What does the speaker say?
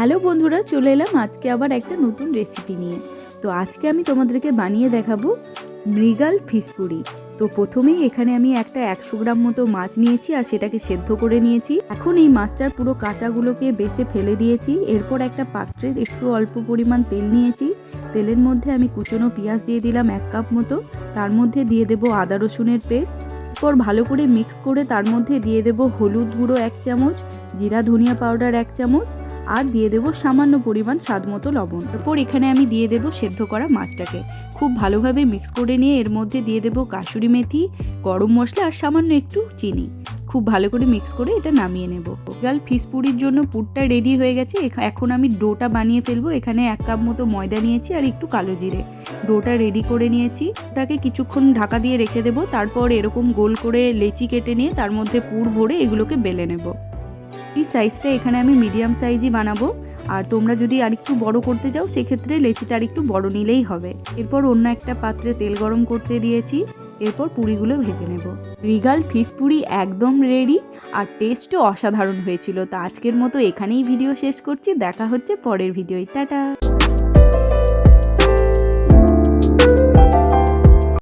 Hello বন্ধুরা, চলে এলাম আজকে আবার একটা নতুন রেসিপি নিয়ে। তো আজকে আমি তোমাদেরকে বানিয়ে দেখাবো মৃগাল ফিসপুরি তো প্রথমেই এখানে আমি একটা একশো গ্রাম মতো মাছ নিয়েছি আর সেটাকে সেদ্ধ করে নিয়েছি। এখন এই মাছটার পুরো কাঁটাগুলোকে বেছে ফেলে দিয়েছি। এরপর একটা পাত্রে একটু অল্প পরিমাণ তেল নিয়েছি। তেলের মধ্যে আমি কুচনো পেঁয়াজ দিয়ে দিলাম এক কাপ মতো। তার মধ্যে দিয়ে দেবো আদা রসুনের পেস্ট। এরপর ভালো করে মিক্স করে তার মধ্যে দিয়ে দেবো হলুদ গুঁড়ো এক চামচ, জিরা ধনিয়া পাউডার এক চামচ আর দিয়ে দেবো সামান্য পরিমাণ স্বাদ মতো লবণ। তারপর এখানে আমি দিয়ে দেবো সেদ্ধ করা মাছটাকে। খুব ভালোভাবে মিক্স করে নিয়ে এর মধ্যে দিয়ে দেবো কাসুরি মেথি, গরম মশলা আর সামান্য একটু চিনি। খুব ভালো করে মিক্স করে এটা নামিয়ে নেব। গাল ফিস পুরির জন্য পুরটা রেডি হয়ে গেছে। এখা- এখন আমি ডোটা বানিয়ে ফেলব। এখানে এক কাপ মতো ময়দা নিয়েছি আর একটু কালো জিরে। ডোটা রেডি করে নিয়েছি। ওটাকে কিছুক্ষণ ঢাকা দিয়ে রেখে দেবো। তারপর এরকম গোল করে লেচি কেটে নিয়ে তার মধ্যে পুর ভরে এগুলোকে বেলে নেব। এই সাইজটা এখানে আমি মিডিয়াম সাইজই বানাবো। আর তোমরা যদি আরেকটু বড় করতে চাও, সেক্ষেত্রে লেচিটা আরেকটু বড় নিলেই হবে। এরপর অন্য একটা পাত্রে তেল গরম করতে দিয়েছি। এরপর পুরিগুলো ভেজে নেব। রিগাল ফিস পুরি একদম রেডি আর টেস্টও অসাধারণ হয়েছিল। তা আজকের মতো এখানেই ভিডিও শেষ করছি। দেখা হচ্ছে পরের ভিডিও টাটা!